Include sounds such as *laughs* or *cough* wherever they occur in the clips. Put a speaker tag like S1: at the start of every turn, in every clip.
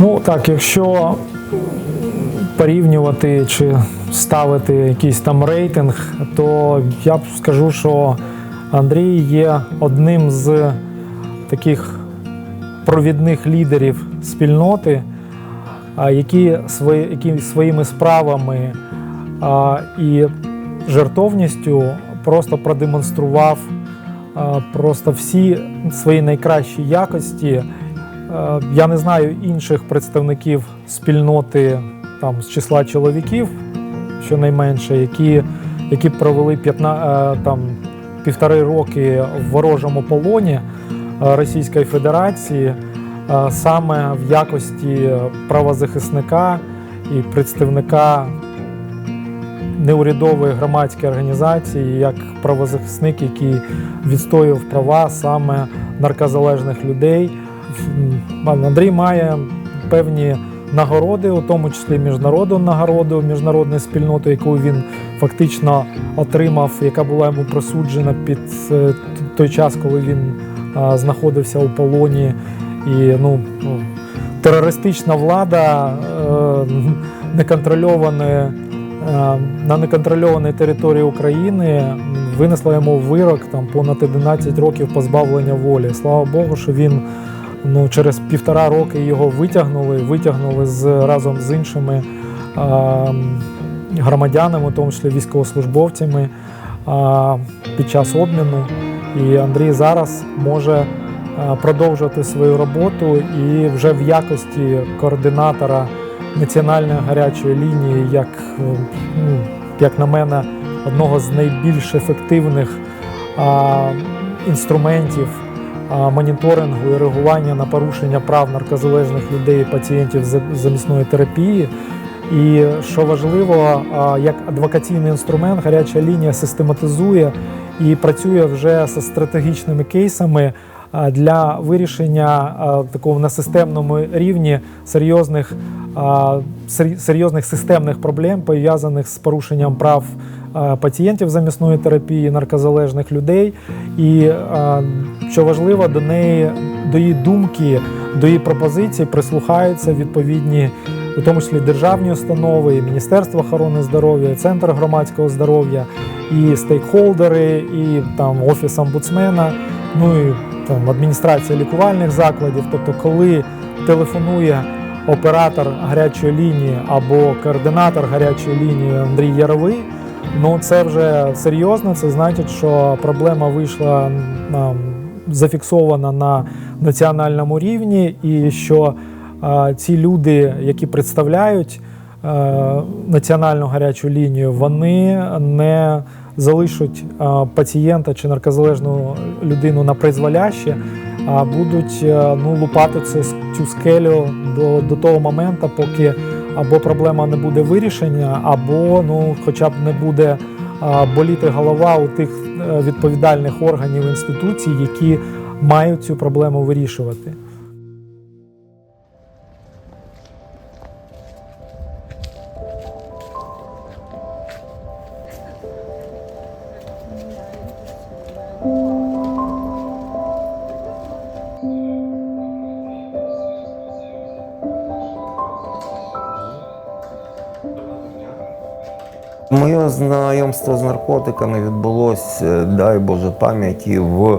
S1: Ну так, якщо порівнювати чи ставити якийсь там рейтинг, то я б скажу, що Андрій є одним з таких провідних лідерів спільноти, які, свої, які своїми справами і жертовністю просто продемонстрував просто всі свої найкращі якості. Е, Я не знаю інших представників спільноти там, з числа чоловіків, щонайменше, які, які провели 15, там, півтори роки в ворожому полоні е, Російської Федерації е, саме в якості правозахисника і представника неурядової громадської організації, як правозахисник, який відстоював права саме наркозалежних людей. Андрій має певні нагороди, у тому числі міжнародну нагороду міжнародної спільноти, яку він фактично отримав, яка була йому присуджена під е, той час, коли він знаходився у полоні. І ну, терористична влада е, неконтрольованої е, на неконтрольованій території України винесла йому вирок там понад 11 років позбавлення волі. Слава Богу, що він ну, через півтора роки його витягнули, витягнули з, разом з іншими е, громадянами, у тому числі військовослужбовцями е, під час обміну. І Андрій зараз може продовжувати свою роботу і вже в якості координатора національної гарячої лінії, як, ну, як на мене, одного з найбільш ефективних а, інструментів а, моніторингу і реагування на порушення прав наркозалежних людей пацієнтів замісної терапії. І що важливо, як адвокаційний інструмент, гаряча лінія систематизує і працює вже з стратегічними кейсами для вирішення такого на системному рівні серйозних, серйозних системних проблем, пов'язаних з порушенням прав пацієнтів замісної терапії, наркозалежних людей. І що важливо, до неї, до її думки, до її пропозицій прислухаються відповідні, у тому числі державні установи, і Міністерство охорони здоров'я, і Центр громадського здоров'я, і стейкхолдери, і там офіс омбудсмена, ну і там адміністрація лікувальних закладів. Тобто, коли телефонує оператор гарячої лінії або координатор гарячої лінії Андрій Яровий. Ну це вже серйозно. Це значить, що проблема вийшла м, зафіксована на національному рівні, і що е, ці люди, які представляють е, національну гарячу лінію, вони не залишать е, пацієнта чи наркозалежну людину на призволяще, а будуть ну, лупати це, цю скелю до, до того моменту, поки або проблема не буде вирішення, або ну, хоча б не буде боліти голова у тих е, відповідальних органів інституцій, які мають цю проблему вирішувати.
S2: Знайомство з наркотиками відбулося, е, дай Боже пам'яті, в е,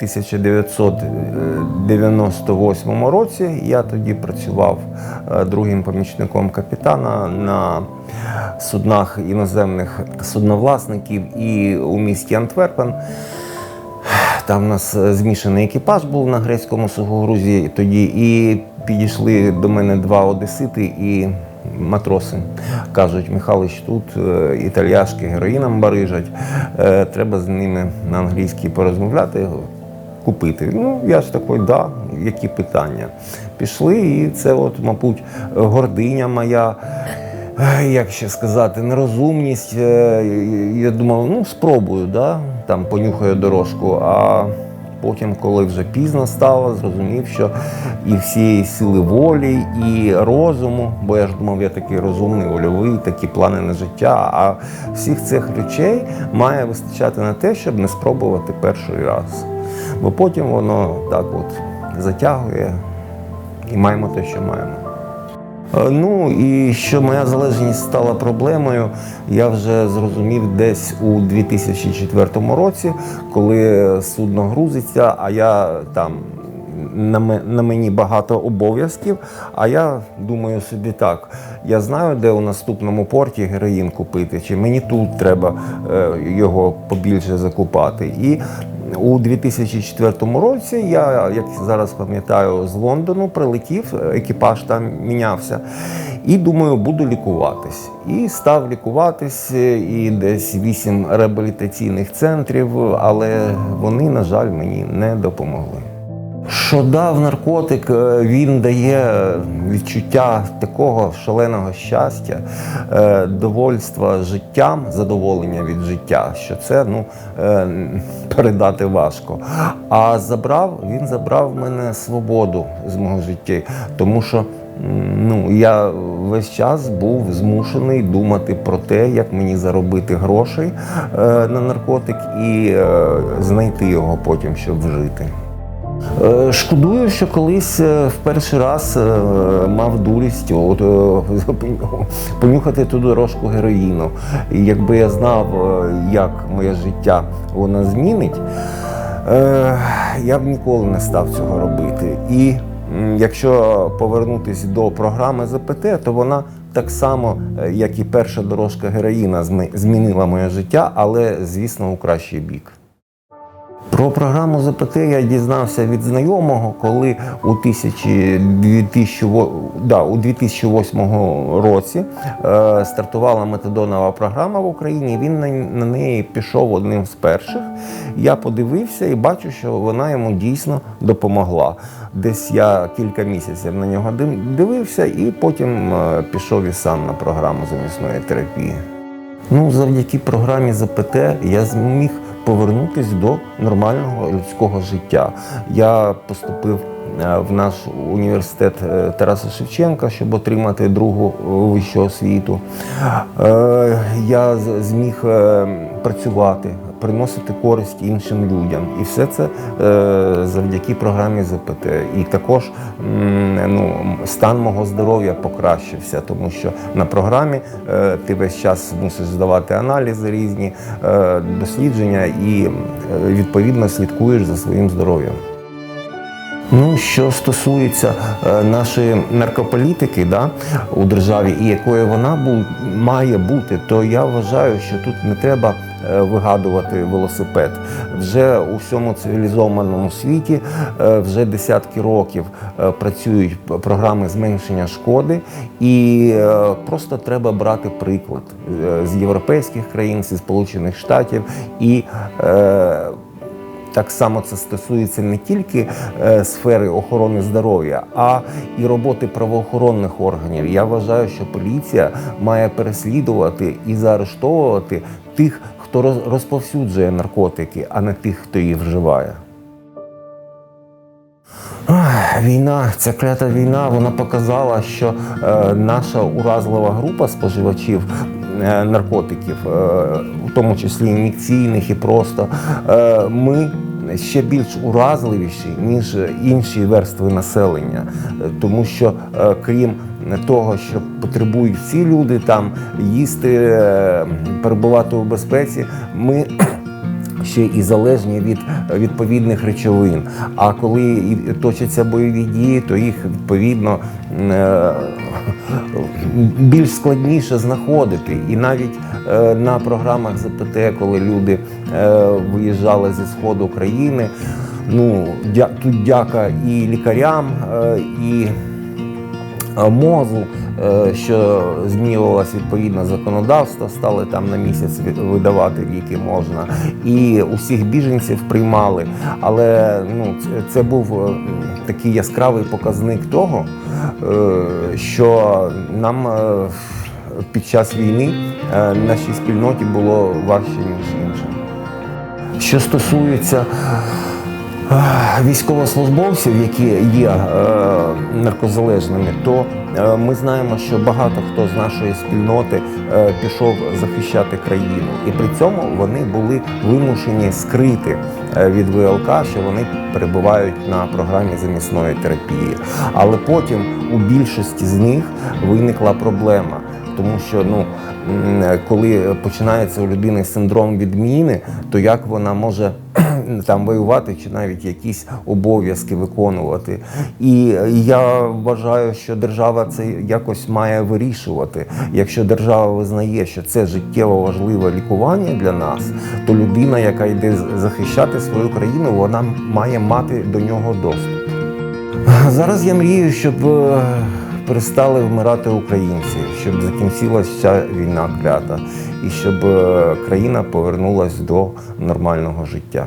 S2: 1998 році. Я тоді працював е, другим помічником капітана на суднах іноземних судновласників і у місті Антверпен. Там у нас е, змішаний екіпаж був на грецькому сугорузі тоді, і підійшли до мене два одесити і матроси. Кажуть, Михайлович, тут е, італіяшки героїном барижать, е, треба з ними на англійській порозмовляти, купити. Ну, я ж такий, да, які питання. Пішли, і це, от, мабуть, гординя моя. Як ще сказати, нерозумність. Е, Я думав, ну спробую, да? там понюхаю дорожку. А потім, коли вже пізно стало, зрозумів, що і всієї сили волі, і розуму, бо я ж думав, я такий розумний, вольовий, такі плани на життя. А всіх цих речей має вистачати на те, щоб не спробувати перший раз. Бо потім воно так от затягує і маємо те, що маємо. Е, Ну і що моя залежність стала проблемою, я вже зрозумів десь у 2004 році, коли судно грузиться, а я там на мені багато обов'язків. А я думаю собі так: я знаю, де у наступному порті героїн купити, чи мені тут треба е, його побільше закупати. І у 2004 році я, як зараз пам'ятаю, з Лондону прилетів, екіпаж там мінявся. І думаю, буду лікуватись. І став лікуватись, і десь вісім реабілітаційних центрів, але вони, на жаль, мені не допомогли. Що дав наркотик, е, він дає відчуття такого шаленого щастя, е, довольства життям, задоволення від життя, що це ну, е, передати важко. А забрав, він забрав в мене свободу з мого життя, тому що ну, я весь час був змушений думати про те, як мені заробити грошей на наркотик і знайти його потім, щоб вжити. Е, Шкодую, що колись е, в перший раз е, мав дурість от, *laughs* понюхати ту дорожку героїну. І якби я знав, як моє життя вона змінить, я б ніколи не став цього робити. І якщо повернутися до програми ЗПТ, то вона так само, як і перша дорожка героїна, змінила моє життя, але, звісно, у кращий бік. Про програму ЗПТ я дізнався від знайомого, коли у, 1000 2000 да, у 2008 році е, стартувала метадонова програма в Україні. Він на, на неї пішов одним з перших. Я подивився і бачу, що вона йому дійсно допомогла. Десь я кілька місяців на нього дивився, і потім е, пішов і сам на програму замісної терапії. Ну, завдяки програмі ЗПТ я зміг повернутися до нормального людського життя. Я поступив е, в наш університет е, Тараса Шевченка, щоб отримати другу е, вищу освіту. Я зміг працювати, приносити користь іншим людям. І все це е, завдяки програмі ЗПТ. І також ну, стан мого здоров'я покращився, тому що на програмі е, ти весь час мусиш здавати аналізи різні, е, дослідження і відповідно слідкуєш за своїм здоров'ям. Ну, що стосується е, нашої наркополітики да, у державі і якою вона бу- має бути, то я вважаю, що тут не треба вигадувати велосипед. Вже у всьому цивілізованому світі е, вже десятки років е, працюють програми зменшення шкоди, і е, просто треба брати приклад е, з європейських країн, зі Сполучених Штатів і е, так само це стосується не тільки е, сфери охорони здоров'я, а і роботи правоохоронних органів. Я вважаю, що поліція має переслідувати і заарештовувати тих, хто розповсюджує наркотики, а не тих, хто їх вживає. Війна, ця клята війна, вона показала, що е, наша уразлива група споживачів е, наркотиків, е, в тому числі ін'єкційних і просто, е, ми ще більш уразливіші, ніж інші верстви населення. Е, Тому що е, крім того, що потребують всі люди там їсти, е, перебувати у безпеці, ми *clears throat* ще і залежні від відповідних речовин. А коли точаться бойові дії, то їх відповідно більш складніше знаходити. І навіть на програмах ЗПТ, коли люди е, виїжджали зі сходу країни, ну тут дяка і лікарям, е, і е, мозу, е, що змінювалося відповідно законодавство, стали там на місяць видавати ліки можна, і усіх біженців приймали. Але ну, це, був е, такий яскравий показник того, е, що нам е, під час війни е, нашій спільноті було важче, ніж іншим. Що стосується е, військовослужбовців, які є е, наркозалежними, то ми знаємо, що багато хто з нашої спільноти пішов захищати країну, і при цьому вони були вимушені скрити від ВЛК, що вони перебувають на програмі замісної терапії. Але потім у більшості з них виникла проблема. Тому що ну коли починається у людини синдром відміни, то як вона може *clears throat* там воювати чи навіть якісь обов'язки виконувати? І я вважаю, що держава це якось має вирішувати. Якщо держава визнає, що це життєво важливе лікування для нас, то людина, яка йде захищати свою країну, вона має мати до нього доступ. Зараз я мрію, щоб е, перестали вмирати українці, щоб закінчилася ця війна клята, і щоб е, країна повернулася до нормального життя.